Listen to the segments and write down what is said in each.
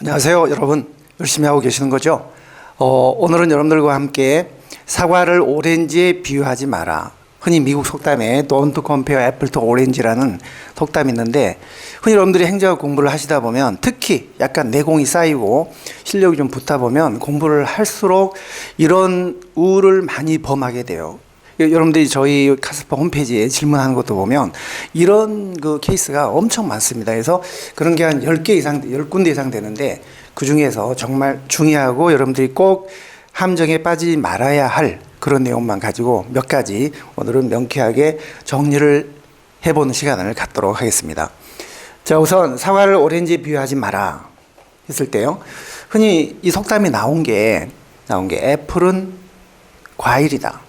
안녕하세요, 여러분. 열심히 하고 계시는 거죠? 어, 오늘은 여러분들과 함께 사과를 오렌지에 비유하지 마라. 흔히 미국 속담에 Don't compare apple to orange라는 속담이 있는데 흔히 여러분들이 행정학 공부를 하시다 보면 특히 약간 내공이 쌓이고 실력이 좀 붙다 보면 공부를 할수록 이런 우를 많이 범하게 돼요. 여러분들이 저희 카스파 홈페이지에 질문하는 것도 보면 이런 그 케이스가 엄청 많습니다. 그래서 그런 게 한 10개 이상, 10군데 이상 되는데 그 중에서 정말 중요하고 여러분들이 꼭 함정에 빠지지 말아야 할 그런 내용만 가지고 몇 가지 오늘은 명쾌하게 정리를 해보는 시간을 갖도록 하겠습니다. 자, 우선 사과를 오렌지에 비유하지 마라 했을 때요. 흔히 이 속담이 나온 게, 나온 게 애플은 과일이다.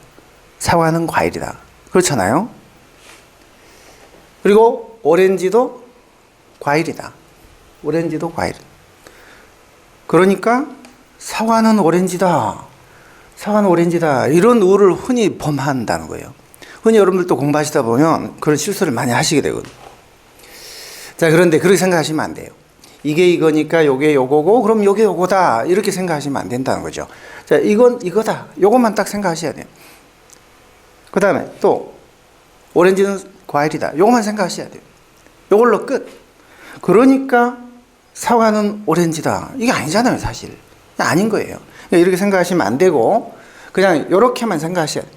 사과는 과일이다. 그렇잖아요. 그리고 오렌지도 과일이다. 오렌지도 과일. 그러니까 사과는 오렌지다. 사과는 오렌지다. 이런 우를 흔히 범한다는 거예요. 흔히 여러분들도 공부하시다 보면 그런 실수를 많이 하시게 되거든요. 자, 그런데 그렇게 생각하시면 안 돼요. 이게 이거니까 요게 요거고 그럼 요게 요거다. 이렇게 생각하시면 안 된다는 거죠. 자, 이건 이거다. 요것만 딱 생각하셔야 돼요. 그 다음에 또 오렌지는 과일이다. 요것만 생각하셔야 돼요. 요걸로 끝. 그러니까 사과는 오렌지다. 이게 아니잖아요, 사실. 아닌 거예요. 이렇게 생각하시면 안 되고 그냥 요렇게만 생각하셔야 돼요.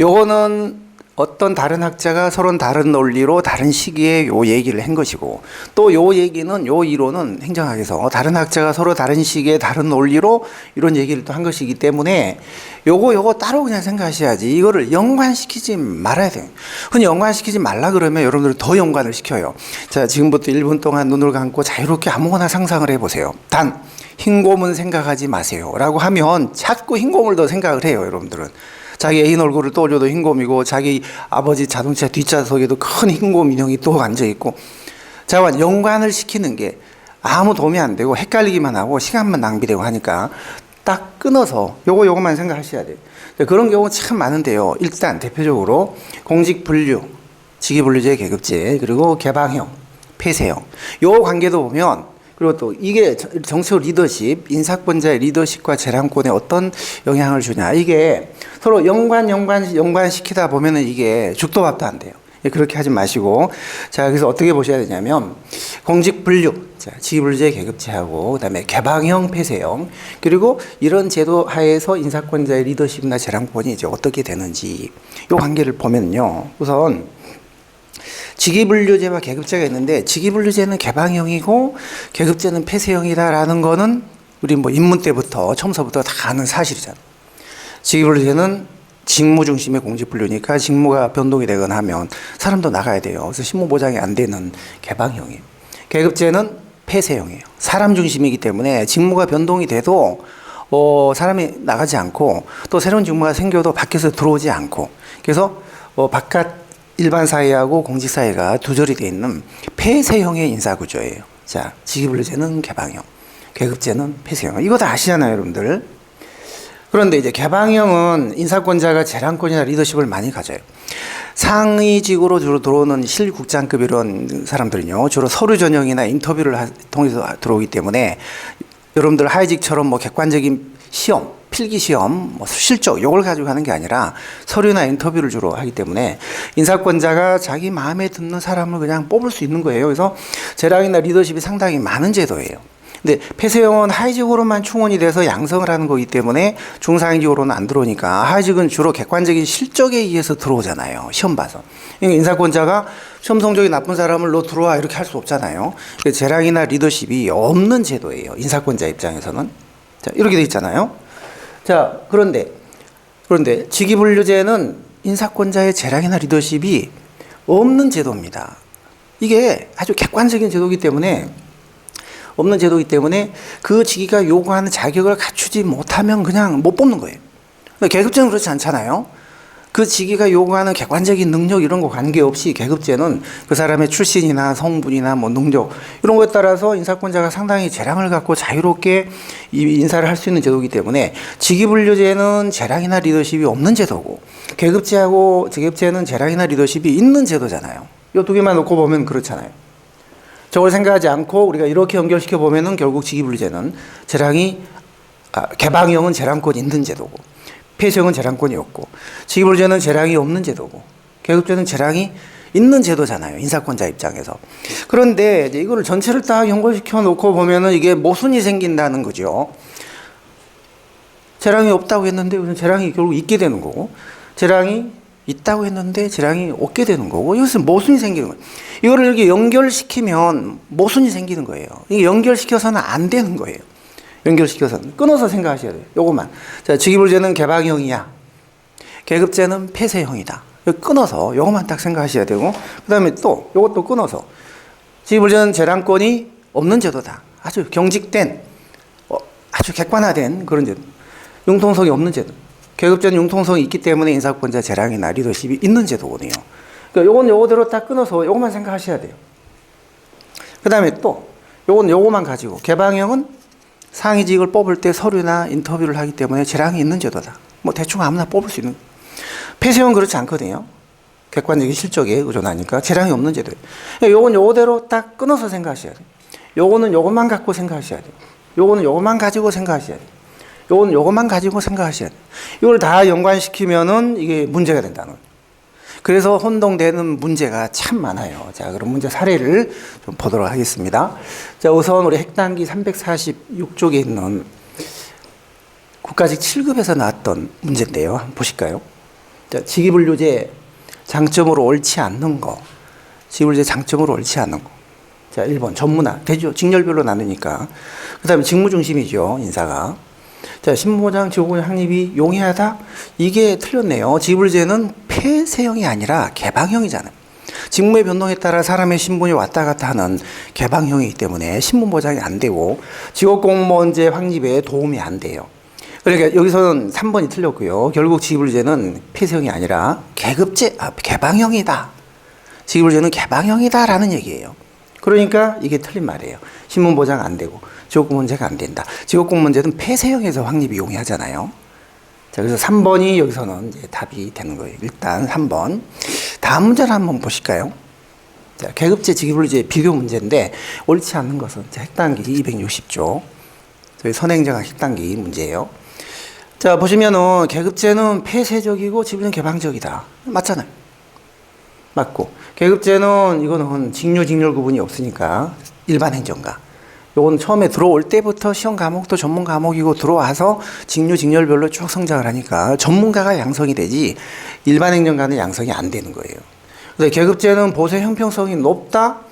요거는 어떤 다른 학자가 서로 다른 논리로 다른 시기에 요 얘기를 한 것이고 또 요 얘기는 요 이론은 행정학에서 다른 학자가 서로 다른 시기에 다른 논리로 이런 얘기를 또 한 것이기 때문에 요거 요거 따로 그냥 생각하셔야지 이거를 연관시키지 말아야 돼요. 흔히 연관시키지 말라 그러면 여러분들 더 연관을 시켜요. 자 지금부터 1분 동안 눈을 감고 자유롭게 아무거나 상상을 해보세요. 단 흰 곰은 생각하지 마세요라고 하면 자꾸 흰 곰을 더 생각을 해요 여러분들은. 자기 애인 얼굴을 떠올려도 흰곰이고 자기 아버지 자동차 뒷좌석에도 큰 흰곰 인형이 또 앉아 있고 자관 연관을 시키는 게 아무 도움이 안 되고 헷갈리기만 하고 시간만 낭비되고 하니까 딱 끊어서 요거 요거만 생각하셔야 돼요. 그런 경우 참 많은데요. 일단 대표적으로 공직 분류, 직위 분류제 계급제 그리고 개방형, 폐쇄형 요 관계도 보면 그리고 또 이게 정치적 리더십, 인사권자의 리더십과 재량권에 어떤 영향을 주냐. 이게 서로 연관, 연관, 연관시키다 보면은 이게 죽도 밥도 안 돼요. 예, 그렇게 하지 마시고. 자, 그래서 어떻게 보셔야 되냐면, 공직 분류, 자, 지불제 계급제하고, 그 다음에 개방형 폐쇄형, 그리고 이런 제도 하에서 인사권자의 리더십이나 재량권이 이제 어떻게 되는지, 요 관계를 보면요. 우선, 직위분류제와 계급제가 있는데 직위분류제는 개방형이고 계급제는 폐쇄형이다라는 거는 우리 뭐 입문 때부터 처음서부터 다 아는 사실이잖아요. 직위분류제는 직무 중심의 공직분류니까 직무가 변동이 되거나 하면 사람도 나가야 돼요. 그래서 신무 보장이 안 되는 개방형이에요. 계급제는 폐쇄형이에요. 사람 중심이기 때문에 직무가 변동이 돼도 어, 사람이 나가지 않고 또 새로운 직무가 생겨도 밖에서 들어오지 않고 그래서 어, 바깥 일반 사회하고 공직 사회가 두절이 되어 있는 폐쇄형의 인사 구조예요. 자, 직위분류제는 개방형, 계급제는 폐쇄형. 이거 다 아시잖아요, 여러분들. 그런데 이제 개방형은 인사권자가 재량권이나 리더십을 많이 가져요. 상위직으로 주로 들어오는 실국장급 이런 사람들은요, 주로 서류 전형이나 인터뷰를 통해서 들어오기 때문에 여러분들 하위직처럼 뭐 객관적인 시험, 필기 시험, 뭐 실적 요걸 가지고 하는 게 아니라 서류나 인터뷰를 주로 하기 때문에 인사권자가 자기 마음에 드는 사람을 그냥 뽑을 수 있는 거예요. 그래서 재량이나 리더십이 상당히 많은 제도예요. 근데 폐쇄형은 하이직으로만 충원이 돼서 양성을 하는 거기 때문에 중상직으로는 안 들어오니까 하이직은 주로 객관적인 실적에 의해서 들어오잖아요. 시험 봐서. 인사권자가 시험 성적이 나쁜 사람을 너 들어와 이렇게 할 수 없잖아요. 재량이나 리더십이 없는 제도예요. 인사권자 입장에서는. 자, 이렇게 돼 있잖아요. 자, 그런데, 그런데 직위분류제는 인사권자의 재량이나 리더십이 없는 제도입니다. 이게 아주 객관적인 제도이기 때문에 없는 제도이기 때문에 그 직위가 요구하는 자격을 갖추지 못하면 그냥 못 뽑는 거예요. 계급제는 그렇지 않잖아요. 그 직위가 요구하는 객관적인 능력 이런 거 관계없이 계급제는 그 사람의 출신이나 성분이나 뭐 능력 이런 거에 따라서 인사권자가 상당히 재량을 갖고 자유롭게 인사를 할 수 있는 제도이기 때문에 직위분류제는 재량이나 리더십이 없는 제도고 계급제하고 계급제는 재량이나 리더십이 있는 제도잖아요. 이 두 개만 놓고 보면 그렇잖아요. 저걸 생각하지 않고 우리가 이렇게 연결시켜 보면은 결국 직위분리제는 재량이 아, 개방형은 재량권이 있는 제도고 폐쇄형은 재량권이 없고 직위분리제는 재량이 없는 제도고 계급제는 재량이 있는 제도잖아요 인사권자 입장에서 그런데 이제 이거를 전체를 딱 연결시켜 놓고 보면은 이게 모순이 생긴다는 거죠. 재량이 없다고 했는데 우선 재량이 결국 있게 되는 거고 재량이 있다고 했는데 재량이 없게 되는 거고 이것은 모순이 생기는 거예요. 이거를 이렇게 연결시키면 모순이 생기는 거예요. 이게 연결시켜서는 안 되는 거예요. 연결시켜서는 끊어서 생각하셔야 돼요. 요것만. 자, 직위불제는 개방형이야. 계급제는 폐쇄형이다. 끊어서 요것만 딱 생각하셔야 되고 그다음에 또 요것도 끊어서 직위불제는 재량권이 없는 제도다. 아주 경직된 어, 아주 객관화된 그런 제도. 융통성이 없는 제도. 계급제는 융통성이 있기 때문에 인사권자 재량이나 리더십이 있는 제도거든요. 그러니까 요건 요거대로 딱 끊어서 요것만 생각하셔야 돼요. 그다음에 또 요건 요거만 가지고 개방형은 상위직을 뽑을 때 서류나 인터뷰를 하기 때문에 재량이 있는 제도다. 뭐 대충 아무나 뽑을 수 있는. 폐쇄형은 그렇지 않거든요. 객관적인 실적에 의존하니까 재량이 없는 제도예요. 그러니까 요건 요거대로 딱 끊어서 생각하셔야 돼요. 요거는 요것만 갖고 생각하셔야 돼요. 요거는 요것만 가지고 생각하셔야 돼요. 요건 요것만 가지고 생각하셔야 돼요. 이걸 다 연관시키면은 이게 문제가 된다는 거예요. 그래서 혼동되는 문제가 참 많아요. 자, 그럼 문제 사례를 좀 보도록 하겠습니다. 자, 우선 우리 핵단기 346쪽에 있는 국가직 7급에서 나왔던 문제인데요. 한번 보실까요? 자, 직위분류제 장점으로 옳지 않는 거. 직위분류제 장점으로 옳지 않는 거. 자, 1번 전문화. 되죠. 직렬별로 나누니까. 그 다음에 직무중심이죠. 인사가. 자, 신부장 지구군 확립이 용이하다? 이게 틀렸네요. 지불제는 폐쇄형이 아니라 개방형이잖아요. 직무의 변동에 따라 사람의 신분이 왔다 갔다 하는 개방형이기 때문에 신분 보장이 안 되고 직업공무원제 확립에 도움이 안 돼요. 그러니까 여기서는 3번이 틀렸고요. 결국 지불제는 폐쇄형이 아니라 계급제, 아, 개방형이다. 지불제는 개방형이다라는 얘기예요. 그러니까 이게 틀린 말이에요. 신문 보장 안 되고 지역공무원제가 안 된다. 지역공무원제는 폐쇄형에서 확립이 용이하잖아요. 자, 그래서 3번이 여기서는 이제 답이 되는 거예요. 일단 3번. 다음 문제를 한번 보실까요? 자, 계급제 직위분리제 비교 문제인데 옳지 않는 것은 자, 핵단기 260조. 저희 선행정학 핵단기 문제예요. 자, 보시면은 계급제는 폐쇄적이고 지불은 개방적이다. 맞잖아요. 맞고 계급제는 이거는 직류 직렬 구분이 없으니까 일반 행정가. 요건 처음에 들어올 때부터 시험 과목도 전문 과목이고 들어와서 직류 직렬별로 쭉 성장을 하니까 전문가가 양성이 되지 일반 행정가는 양성이 안 되는 거예요. 근데 계급제는 보수 형평성이 높다.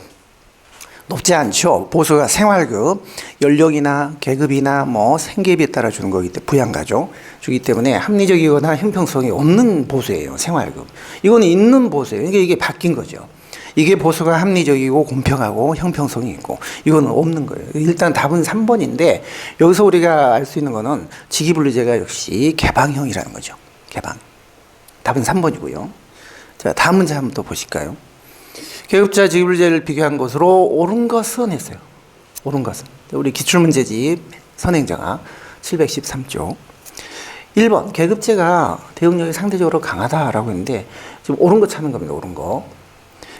높지 않죠. 보수가 생활급, 연령이나 계급이나 뭐 생계비에 따라 주는 거기 때문에 부양가죠. 주기 때문에 합리적이거나 형평성이 없는 보수예요. 생활급. 이거는 있는 보수예요. 이게 이게 바뀐 거죠. 이게 보수가 합리적이고 공평하고 형평성이 있고 이거는 없는 거예요. 일단 답은 3번인데 여기서 우리가 알 수 있는 거는 직위분리제가 역시 개방형이라는 거죠. 개방. 답은 3번이고요. 자, 다음 문제 한번 또 보실까요? 계급자 직위분리제를 비교한 것으로 옳은 것은 했어요. 옳은 것은. 우리 기출문제집 선행정학 713쪽. 1번 계급제가 대응력이 상대적으로 강하다라고 했는데 지금 옳은 거 찾는 겁니다. 옳은 거.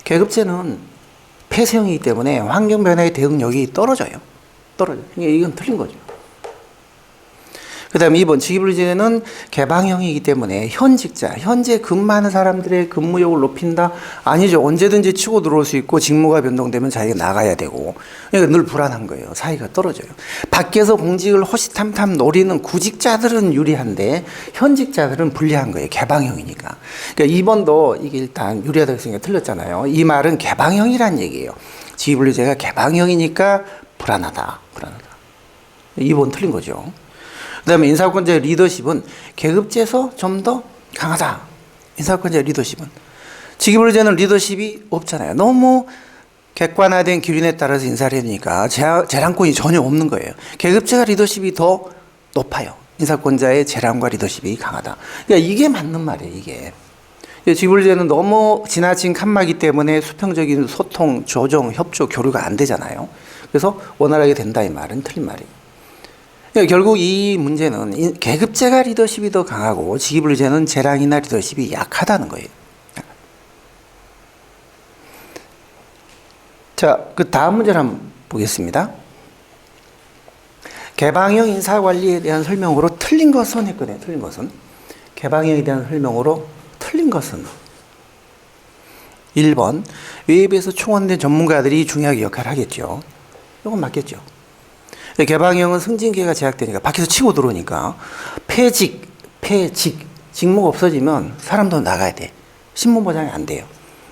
계급제는 폐쇄형이기 때문에 환경 변화의 대응력이 떨어져요. 떨어져. 그러니까 이건 틀린 거죠. 그 다음에 2번 직위분리제는 개방형이기 때문에 현직자, 현재 근무하는 사람들의 근무력을 높인다? 아니죠. 언제든지 치고 들어올 수 있고 직무가 변동되면 자기가 나가야 되고 그러니까 늘 불안한 거예요. 사이가 떨어져요. 밖에서 공직을 호시탐탐 노리는 구직자들은 유리한데 현직자들은 불리한 거예요. 개방형이니까. 그러니까 2번도 이게 일단 유리하다고 했으니까 틀렸잖아요. 이 말은 개방형이란 얘기예요. 직위분리제가 개방형이니까 불안하다. 불안하다. 2번 틀린 거죠. 그다음에 인사권자 리더십은 계급제에서 좀 더 강하다. 인사권자 리더십은 직위분리제는 리더십이 없잖아요. 너무 객관화된 기준에 따라서 인사를 해니까 재량권이 전혀 없는 거예요. 계급제가 리더십이 더 높아요. 인사권자의 재량과 리더십이 강하다. 그러니까 이게 맞는 말이에요. 이게. 직위분리제는 너무 지나친 칸막이 때문에 수평적인 소통, 조정, 협조, 교류가 안 되잖아요. 그래서 원활하게 된다 이 말은 틀린 말이에요. 그러니까 결국 이 문제는 계급제가 리더십이 더 강하고 직위분리제는 재량이나 리더십이 약하다는 거예요. 자, 그 다음 문제를 한번 보겠습니다. 개방형 인사관리에 대한 설명으로 틀린 것은 했거든요. 틀린 것은. 개방형에 대한 설명으로 틀린 것은. 1번. 외부에서 충원된 전문가들이 중요하게 역할을 하겠죠. 이건 맞겠죠. 개방형은 승진기회가 제약되니까 밖에서 치고 들어오니까 폐직, 폐직, 직무가 없어지면 사람도 나가야 돼. 신문 보장이 안 돼요.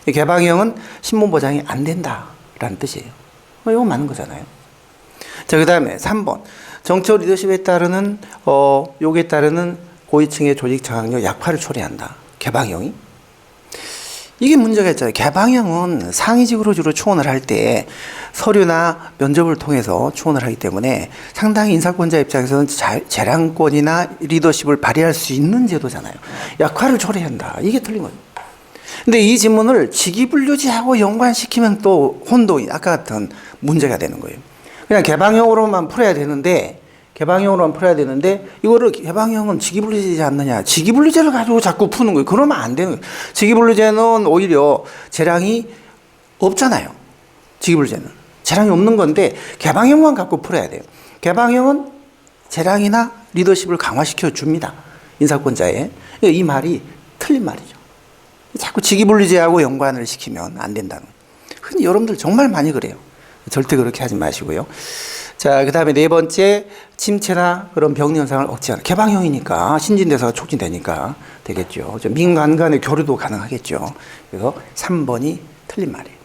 개방형은 신문 보장이 안 된다라는 뜻이에요. 어, 이건 맞는 거잖아요. 자, 그 다음에 3번. 정책 리더십에 따르는, 어, 요에 따르는 고위층의 조직 장악력 약화를 초래한다. 개방형이. 이게 문제가 있잖아요. 개방형은 상위직으로 주로 충원을 할 때 서류나 면접을 통해서 충원을 하기 때문에 상당히 인사권자 입장에서는 자, 재량권이나 리더십을 발휘할 수 있는 제도잖아요. 약화를 초래한다. 이게 틀린 거예요. 근데 이 질문을 직위분류제하고 연관시키면 또 혼동이 아까 같은 문제가 되는 거예요. 그냥 개방형으로만 풀어야 되는데 개방형으로만 풀어야 되는데 이거를 개방형은 직위분류제지 않느냐 직위분류제를 가지고 자꾸 푸는 거예요. 그러면 안 되는 거예요. 직위분류제는 오히려 재량이 없잖아요. 직위분류제는 재량이 없는 건데 개방형만 갖고 풀어야 돼요. 개방형은 재량이나 리더십을 강화시켜 줍니다. 인사권자에 이 말이 틀린 말이죠. 자꾸 직위분류제하고 연관을 시키면 안 된다는. 흔히 여러분들 정말 많이 그래요. 절대 그렇게 하지 마시고요. 자, 그 다음에 네 번째, 침체나 그런 병리 현상을 억제하는. 개방형이니까, 신진대사가 촉진되니까 되겠죠. 저 민간 간의 교류도 가능하겠죠. 그래서 3번이 틀린 말이에요.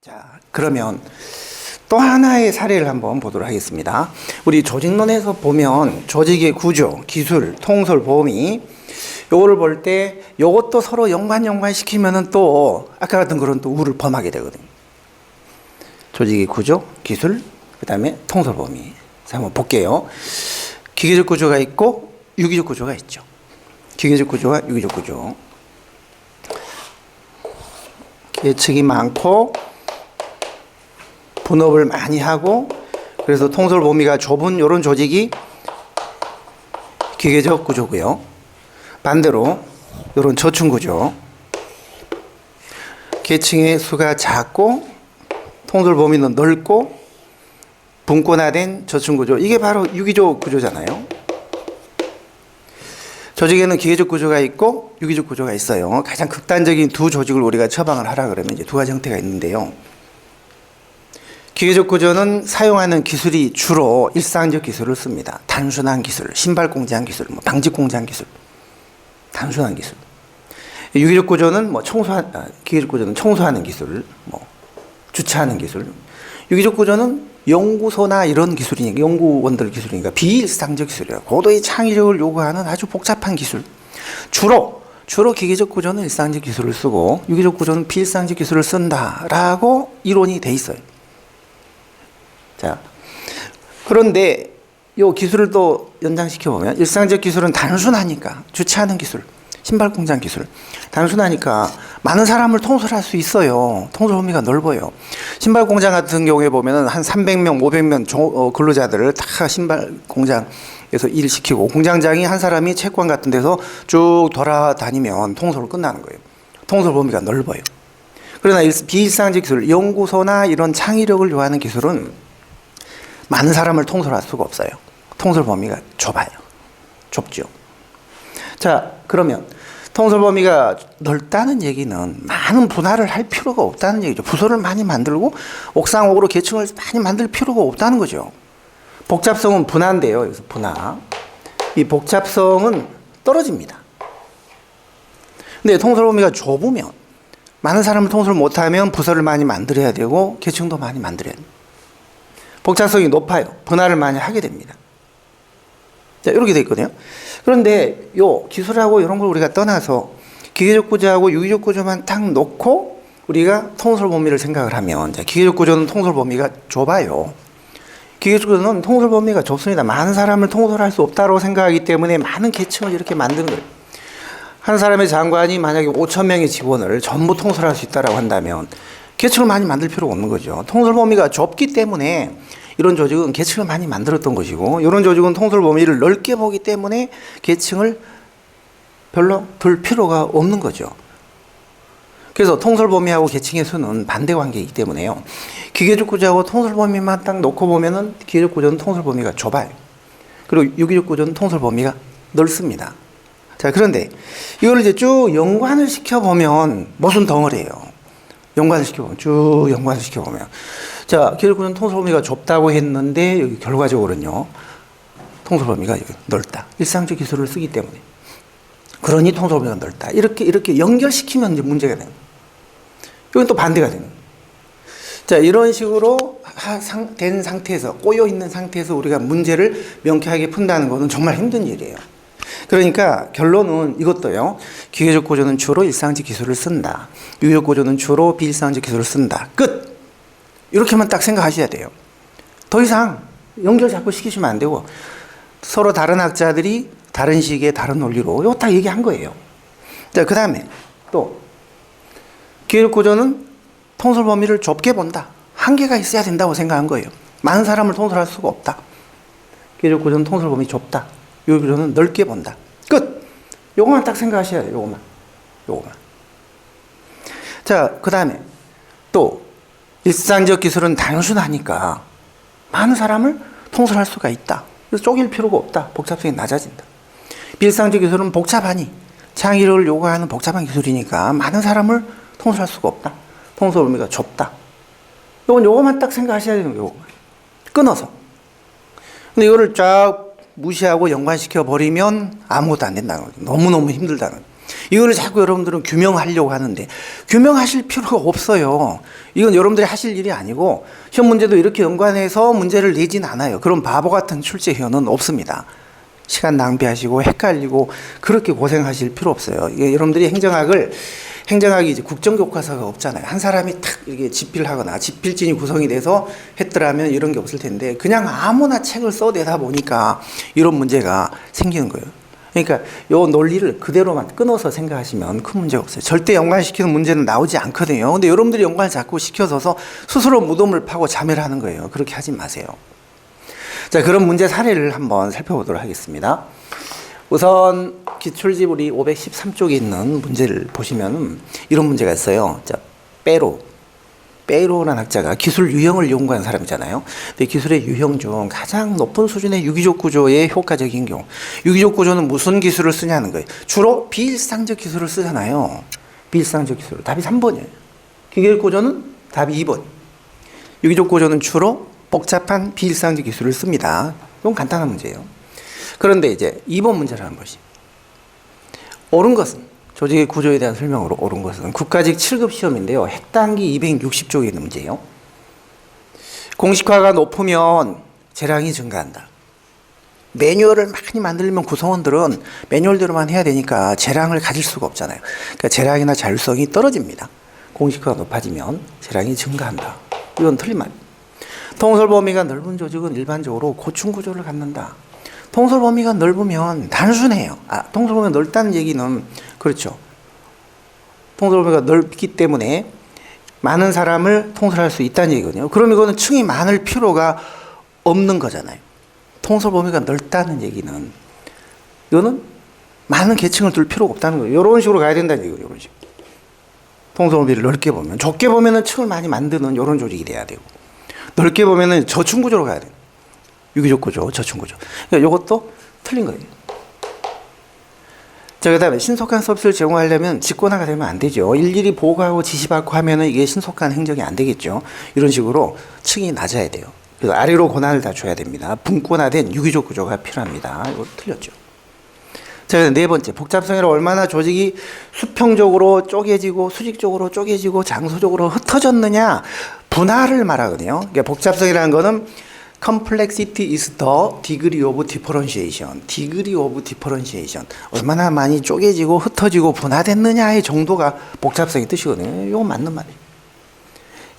자, 그러면 또 하나의 사례를 한번 보도록 하겠습니다. 우리 조직론에서 보면 조직의 구조, 기술, 통솔, 범위, 요거를 볼 때 요것도 서로 연관 연관 시키면은 또 아까 같은 그런 또 우를 범하게 되거든요. 조직의 구조, 기술, 그다음에 통솔 범위. 자, 한번 볼게요. 기계적 구조가 있고 유기적 구조가 있죠. 기계적 구조와 유기적 구조. 계층이 많고 분업을 많이 하고 그래서 통솔 범위가 좁은 이런 조직이 기계적 구조고요. 반대로 이런 저층 구조 계층의 수가 작고 통솔 범위는 넓고 분권화된 저층 구조 이게 바로 유기적 구조잖아요. 조직에는 기계적 구조가 있고 유기적 구조가 있어요. 가장 극단적인 두 조직을 우리가 처방을 하라 그러면 이제 두 가지 형태가 있는데요. 기계적 구조는 사용하는 기술이 주로 일상적 기술을 씁니다. 단순한 기술, 신발 공장 기술, 뭐 방직 공장 기술, 단순한 기술. 유기적 구조는 뭐 청소한 아, 기계적 구조는 청소하는 기술, 뭐 주차하는 기술. 유기적 구조는 연구소나 이런 기술이니까 연구원들 기술이니까 비일상적 기술이에요. 고도의 창의력을 요구하는 아주 복잡한 기술. 주로 주로 기계적 구조는 일상적 기술을 쓰고 유기적 구조는 비일상적 기술을 쓴다라고 이론이 돼 있어요. 자, 그런데 요 기술을 또 연장시켜 보면 일상적 기술은 단순하니까 주차하는 기술, 신발 공장 기술 단순하니까 많은 사람을 통솔할 수 있어요. 통솔 범위가 넓어요. 신발 공장 같은 경우에 보면은 한 300명, 500명 조, 어, 근로자들을 다 신발 공장 에서 일 시키고 공장장이 한 사람이 채권 같은 데서 쭉 돌아다니면 통솔 끝나는 거예요. 통솔 범위가 넓어요. 그러나 일- 비일상적 기술, 연구소나 이런 창의력을 요하는 기술은 많은 사람을 통솔할 수가 없어요. 통솔 범위가 좁아요. 좁죠. 자, 그러면 통솔 범위가 넓다는 얘기는 많은 분할을 할 필요가 없다는 얘기죠. 부서를 많이 만들고 옥상옥으로 계층을 많이 만들 필요가 없다는 거죠. 복잡성은 분화인데요. 여기서 분화. 이 복잡성은 떨어집니다. 근데 통솔 범위가 좁으면 많은 사람을 통솔 못하면 부서를 많이 만들어야 되고 계층도 많이 만들어야 됩니다. 복잡성이 높아요. 분할을 많이 하게 됩니다. 자, 이렇게 돼 있거든요. 그런데 요 기술하고 이런 걸 우리가 떠나서 기계적 구조하고 유기적 구조만 딱 놓고 우리가 통솔 범위를 생각을 하면 자, 기계적 구조는 통솔 범위가 좁아요. 기계적 구조는 통솔 범위가 좁습니다. 많은 사람을 통솔할 수 없다고 생각하기 때문에 많은 계층을 이렇게 만드는 거예요. 한 사람의 장관이 만약에 5천 명의 직원을 전부 통솔할 수 있다라고 한다면 계층을 많이 만들 필요가 없는 거죠. 통솔 범위가 좁기 때문에 이런 조직은 계층을 많이 만들었던 것이고 이런 조직은 통솔 범위를 넓게 보기 때문에 계층을 별로 둘 필요가 없는 거죠. 그래서 통솔 범위하고 계층의 수는 반대 관계이기 때문에요. 기계적 구조하고 통솔 범위만 딱 놓고 보면은 기계적 구조는 통솔 범위가 좁아요. 그리고 유기적 구조는 통솔 범위가 넓습니다. 자, 그런데 이걸 이제 쭉 연관을 시켜보면 무슨 덩어리예요. 연관을 시켜보면, 쭉 연관을 시켜보면. 자, 구조는 통솔 범위가 좁다고 했는데 여기 결과적으로는요. 통솔 범위가 넓다. 일상적 기술을 쓰기 때문에. 그러니 통솔 범위가 넓다. 이렇게, 이렇게 연결시키면 이제 문제가 되는. 이건 또 반대가 되는 거예요. 자, 이런 식으로 하- 상- 된 상태에서, 꼬여 있는 상태에서 우리가 문제를 명쾌하게 푼다는 것은 정말 힘든 일이에요. 그러니까 결론은 이것도요. 기계적 구조는 주로 일상적 기술을 쓴다. 유효 구조는 주로 비일상적 기술을 쓴다. 끝! 이렇게만 딱 생각하셔야 돼요. 더 이상 연결 자꾸 시키시면 안 되고 서로 다른 학자들이 다른 식의 다른 논리로 이거 딱 얘기한 거예요. 자, 그 다음에 또 기회적 구조는 통솔 범위를 좁게 본다. 한계가 있어야 된다고 생각한 거예요. 많은 사람을 통솔할 수가 없다. 기회적 구조는 통솔 범위 좁다. 요 구조는 넓게 본다. 끝. 요거만 딱 생각하셔야 돼요. 요거만. 요거만. 자, 그 다음에 또 일상적 기술은 단순하니까 많은 사람을 통솔할 수가 있다. 그래서 쪼갤 필요가 없다. 복잡성이 낮아진다. 비일상적 기술은 복잡하니 창의력을 요구하는 복잡한 기술이니까 많은 사람을 통솔할 수가 없다. 통솔 범위가 좁다. 요건 요거만 딱 생각하셔야 되는 거예요. 끊어서. 근데 이거를 쫙 무시하고 연관시켜 버리면 아무것도 안 된다는 거죠. 너무너무 힘들다는 거죠. 이거를 자꾸 여러분들은 규명하려고 하는데 규명하실 필요가 없어요. 이건 여러분들이 하실 일이 아니고 시험 문제도 이렇게 연관해서 문제를 내진 않아요. 그런 바보 같은 출제 현은 없습니다. 시간 낭비하시고 헷갈리고 그렇게 고생하실 필요 없어요. 여러분들이 행정학을 행정학이 이제 국정교과서가 없잖아요. 한 사람이 탁 이렇게 집필하거나 집필진이 구성이 돼서 했더라면 이런 게 없을 텐데 그냥 아무나 책을 써내다 보니까 이런 문제가 생기는 거예요. 그러니까 요 논리를 그대로만 끊어서 생각하시면 큰 문제가 없어요. 절대 연관시키는 문제는 나오지 않거든요. 근데 여러분들이 연관을 자꾸 시켜서서 스스로 무덤을 파고 자멸을 하는 거예요. 그렇게 하지 마세요. 자, 그런 문제 사례를 한번 살펴보도록 하겠습니다. 우선 기출지불이 513쪽에 있는 문제를 보시면 이런 문제가 있어요. 자, 빼로. 빼로라는 학자가 기술 유형을 연구한 사람이잖아요. 근데 기술의 유형 중 가장 높은 수준의 유기적 구조의 효과적인 경우. 유기적 구조는 무슨 기술을 쓰냐는 거예요. 주로 비일상적 기술을 쓰잖아요. 비일상적 기술. 답이 3번이에요. 기계적 구조는 답이 2번. 유기적 구조는 주로 복잡한 비일상적 기술을 씁니다. 이건 간단한 문제예요. 그런데 이제 2번 문제를 한번 보시. 옳은 것은 조직의 구조에 대한 설명으로 옳은 것은 국가직 7급 시험인데요. 핵단기 260쪽에 있는 문제예요. 공식화가 높으면 재량이 증가한다. 매뉴얼을 많이 만들면 구성원들은 매뉴얼대로만 해야 되니까 재량을 가질 수가 없잖아요. 그러니까 재량이나 자율성이 떨어집니다. 공식화가 높아지면 재량이 증가한다. 이건 틀린 말입니다. 통솔 범위가 넓은 조직은 일반적으로 고충 구조를 갖는다. 통솔 범위가 넓으면 단순해요. 아, 통솔 범위가 넓다는 얘기는 그렇죠. 통솔 범위가 넓기 때문에 많은 사람을 통솔할 수 있다는 얘기거든요. 그럼 이거는 층이 많을 필요가 없는 거잖아요. 통솔 범위가 넓다는 얘기는 이거는 많은 계층을 둘 필요가 없다는 거예요. 이런 식으로 가야 된다는 얘기예요. 이런 식으로. 통솔 범위를 넓게 보면 좁게 보면은 층을 많이 만드는 이런 조직이 돼야 되고 넓게 보면은 저층 구조로 가야 돼요. 유기적 구조, 저층 구조. 그러니까 이것도 틀린 거예요. 자, 그 다음에 신속한 서비스를 제공하려면 직권화가 되면 안 되죠. 일일이 보고하고 지시받고 하면은 이게 신속한 행정이 안 되겠죠. 이런 식으로 층이 낮아야 돼요. 그래서 아래로 권한을 다 줘야 됩니다. 분권화된 유기적 구조가 필요합니다. 이거 틀렸죠. 자, 네 번째. 복잡성이라 얼마나 조직이 수평적으로 쪼개지고 수직적으로 쪼개지고 장소적으로 흩어졌느냐 분할을 말하거든요. 그러니까 복잡성이라는 거는 complexity is the degree of differentiation. degree of differentiation. 얼마나 많이 쪼개지고 흩어지고 분화됐느냐의 정도가 복잡성의 뜻이거든요. 이거 맞는 말이에요.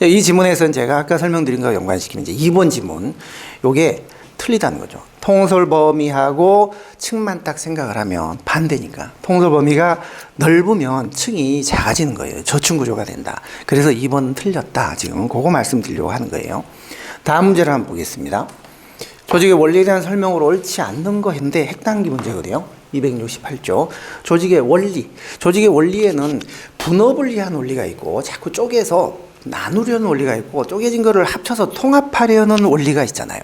이 지문에서는 제가 아까 설명드린 거와 연관시키는 이제 2번 지문. 요게 틀리다는 거죠. 통솔 범위하고 층만 딱 생각을 하면 반대니까. 통솔 범위가 넓으면 층이 작아지는 거예요. 저층 구조가 된다. 그래서 2번은 틀렸다. 지금 그거 말씀드리려고 하는 거예요. 다음 문제를 한번 보겠습니다. 조직의 원리에 대한 설명으로 옳지 않는 거 했는데 핵단기 문제거든요. 268조 조직의 원리. 조직의 원리에는 분업을 위한 원리가 있고 자꾸 쪼개서 나누려는 원리가 있고 쪼개진 거를 합쳐서 통합하려는 원리가 있잖아요.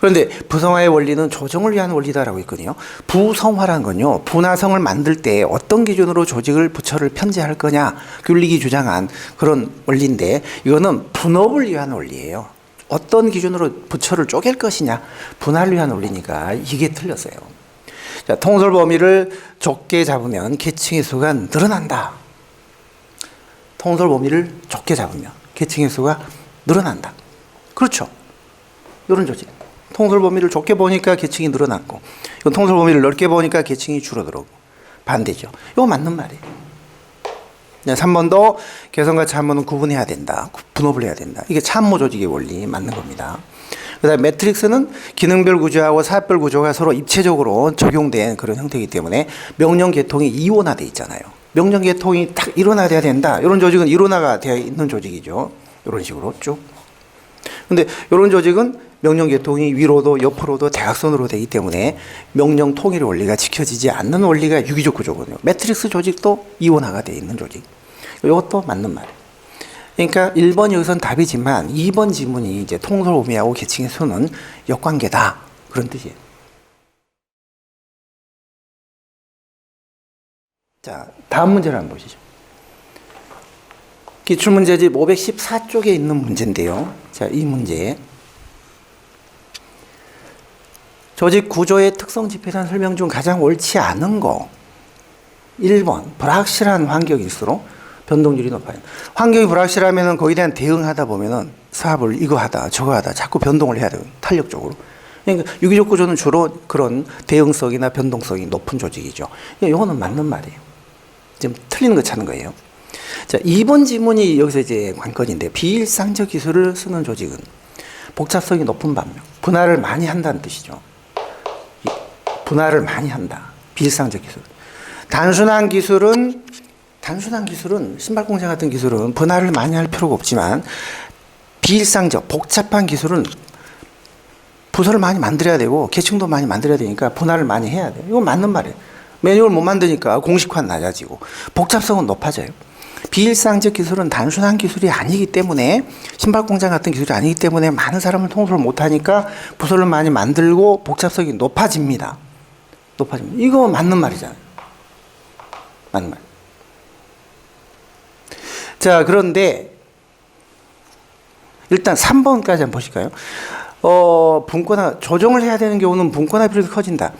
그런데 부성화의 원리는 조정을 위한 원리다라고 있거든요. 부성화란 건요. 분화성을 만들 때 어떤 기준으로 조직을 부처를 편제할 거냐 균리기 주장한 그런 원리인데 이거는 분업을 위한 원리예요. 어떤 기준으로 부처를 쪼갤 것이냐 분할을 위한 원리니까 이게 틀렸어요. 자, 통솔 범위를 좁게 잡으면 계층의 수가 늘어난다. 통솔 범위를 좁게 잡으면 계층의 수가 늘어난다. 그렇죠. 이런 조직. 통솔 범위를 좁게 보니까 계층이 늘어났고, 통솔 범위를 넓게 보니까 계층이 줄어들고 반대죠. 이거 맞는 말이에요. 네, 3번 도 개성과 참모는 구분해야 된다. 구- 분업을 해야 된다. 이게 참모 조직의 원리 맞는 겁니다. 그다음 매트릭스는 기능별 구조하고 사업별 구조가 서로 입체적으로 적용된 그런 형태이기 때문에 명령 계통이 이원화돼 있잖아요. 명령 계통이 딱 일원화돼야 된다. 이런 조직은 일원화가 되어 있는 조직이죠. 이런 식으로 쭉. 근데 이런 조직은 명령 계통이 위로도 옆으로도 대각선으로 되기 때문에 명령 통일 원리가 지켜지지 않는 원리가 유기적 구조거든요. 매트릭스 조직도 이원화가 되어 있는 조직. 이것도 맞는 말이에요. 그러니까 1번 여기선 답이지만 2번 지문이 이제 통솔 의미하고 계층의 수는 역관계다. 그런 뜻이에요. 자, 다음 문제를 한번 보시죠. 기출문제집 514쪽에 있는 문제인데요. 자, 이 문제. 조직 구조의 특성 대한 설명 중 가장 옳지 않은 거. 1번. 불확실한 환경일수록 변동률이 높아요. 환경이 불확실하면은 거기에 대한 대응하다 보면은 사업을 이거 하다 저거 하다 자꾸 변동을 해야 돼요. 탄력적으로. 그러니까 유기적 구조는 주로 그런 대응성이나 변동성이 높은 조직이죠. 이거는 맞는 말이에요. 지금 틀리는 거 찾는 거예요. 자, 2번 지문이 여기서 이제 관건인데 비일상적 기술을 쓰는 조직은 복잡성이 높은 반면 분할을 많이 한다는 뜻이죠. 이 분할을 많이 한다. 비일상적 기술. 단순한 기술은 단순한 기술은 신발 공장 같은 기술은 분할을 많이 할 필요가 없지만 비일상적 복잡한 기술은 부서를 많이 만들어야 되고 계층도 많이 만들어야 되니까 분할을 많이 해야 돼요. 이건 맞는 말이에요. 매뉴얼 못 만드니까 공식화는 낮아지고 복잡성은 높아져요. 비일상적 기술은 단순한 기술이 아니기 때문에 신발 공장 같은 기술이 아니기 때문에 많은 사람을 통솔을 못하니까 부서를 많이 만들고 복잡성이 높아집니다. 높아집니다. 이거 맞는 말이잖아요. 맞는 말. 자, 그런데 일단 3번까지 한번 보실까요? 어, 분권화, 조정을 해야 되는 경우는 분권화 필요도 커진다.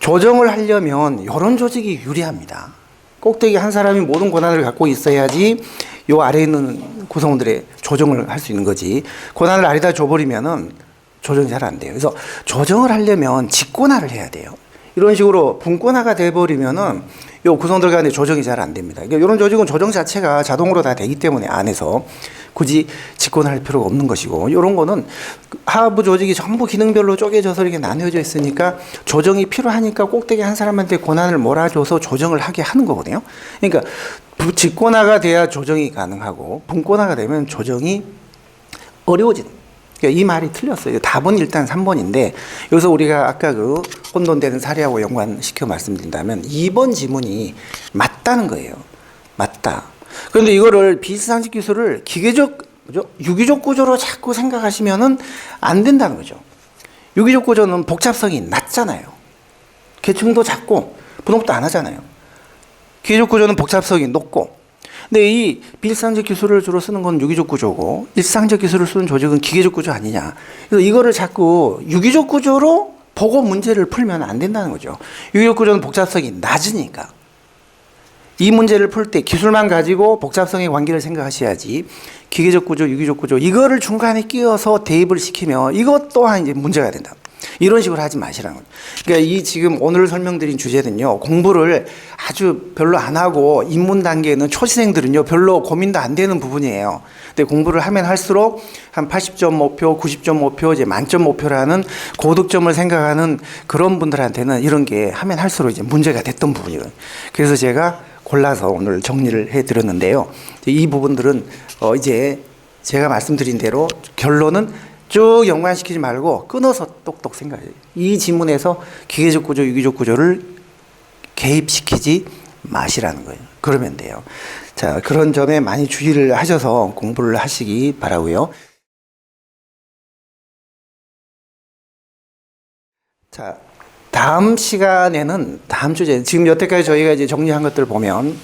조정을 하려면 이런 조직이 유리합니다. 꼭대기 한 사람이 모든 권한을 갖고 있어야지 요 아래에 있는 구성원들의 조정을 할 수 있는 거지. 권한을 아래다 줘버리면은 조정이 잘 안 돼요. 그래서 조정을 하려면 직권화를 해야 돼요. 이런 식으로 분권화가 돼버리면은 요 구성들 간의 조정이 잘 안 됩니다. 그러니까 이런 조직은 조정 자체가 자동으로 다 되기 때문에 안에서 굳이 직권할 필요가 없는 것이고 이런 거는 하부 조직이 전부 기능별로 쪼개져서 이렇게 나뉘어져 있으니까 조정이 필요하니까 꼭대기 한 사람한테 권한을 몰아줘서 조정을 하게 하는 거거든요. 그러니까 부- 직권화가 돼야 조정이 가능하고 분권화가 되면 조정이 어려워지는. 그러니까 이 말이 틀렸어요. 답은 일단 3번인데 여기서 우리가 아까 그 혼돈되는 사례하고 연관시켜 말씀드린다면 2번 지문이 맞다는 거예요. 맞다. 그런데 이거를 비상식 기술을 기계적 그죠? 유기적 구조로 자꾸 생각하시면은 안 된다는 거죠. 유기적 구조는 복잡성이 낮잖아요. 계층도 작고 분업도 안 하잖아요. 기계적 구조는 복잡성이 높고 근데 이 비일상적 기술을 주로 쓰는 건 유기적 구조고 일상적 기술을 쓰는 조직은 기계적 구조 아니냐. 그래서 이거를 자꾸 유기적 구조로 보고 문제를 풀면 안 된다는 거죠. 유기적 구조는 복잡성이 낮으니까. 이 문제를 풀 때 기술만 가지고 복잡성의 관계를 생각하셔야지 기계적 구조, 유기적 구조 이거를 중간에 끼워서 대입을 시키면 이것 또한 이제 문제가 된다. 이런 식으로 하지 마시라는 거죠. 그러니까 이 지금 오늘 설명드린 주제는요, 공부를 아주 별로 안 하고 입문 단계에는 초시생들은요, 별로 고민도 안 되는 부분이에요. 근데 공부를 하면 할수록 한 80점 목표, 90점 목표, 이제 만점 목표라는 고득점을 생각하는 그런 분들한테는 이런 게 하면 할수록 이제 문제가 됐던 부분이에요. 그래서 제가 골라서 오늘 정리를 해 드렸는데요. 이 부분들은 어 이제 제가 말씀드린 대로 결론은 쭉 연관시키지 말고 끊어서 똑똑 생각해요. 이 지문에서 기계적 구조, 유기적 구조를 개입시키지 마시라는 거예요. 그러면 돼요. 자, 그런 점에 많이 주의를 하셔서 공부를 하시기 바라고요. 자, 다음 시간에는 다음 주제 지금 여태까지 저희가 이제 정리한 것들 보면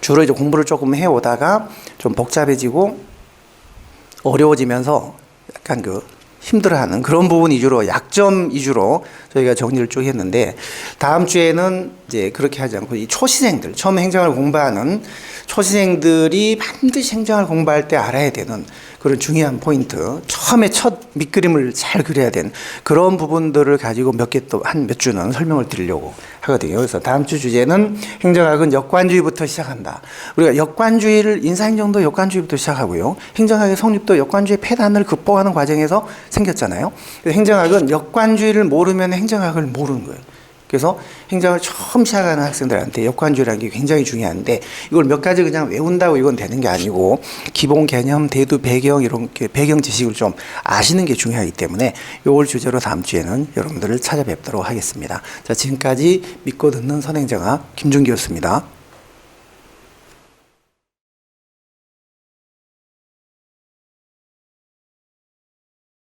주로 이제 공부를 조금 해 오다가 좀 복잡해지고 어려워지면서 약간 그 힘들어하는 그런 부분 위주로 약점 위주로 저희가 정리를 쭉 했는데 다음 주에는 이제 그렇게 하지 않고 이 초시생들 처음 행정을 공부하는 초시생들이 반드시 행정을 공부할 때 알아야 되는 그런 중요한 포인트 처음에 첫 밑그림을 잘 그려야 되는 그런 부분들을 가지고 몇 개 또 한 몇 주는 설명을 드리려고 하거든요. 그래서 다음 주 주제는 행정학은 역관주의부터 시작한다. 우리가 역관주의를 인사행정도 역관주의부터 시작하고요. 행정학의 성립도 역관주의 폐단을 극복하는 과정에서 생겼잖아요. 행정학은 역관주의를 모르면 행정학을 모르는 거예요. 그래서 행정을 처음 시작하는 학생들한테 역관주의라는 게 굉장히 중요한데 이걸 몇 가지 그냥 외운다고 이건 되는 게 아니고 기본 개념, 대두, 배경 이런 게 배경 지식을 좀 아시는 게 중요하기 때문에 요걸 주제로 다음 주에는 여러분들을 찾아뵙도록 하겠습니다. 자, 지금까지 믿고 듣는 선행정학 김준 기였습니다.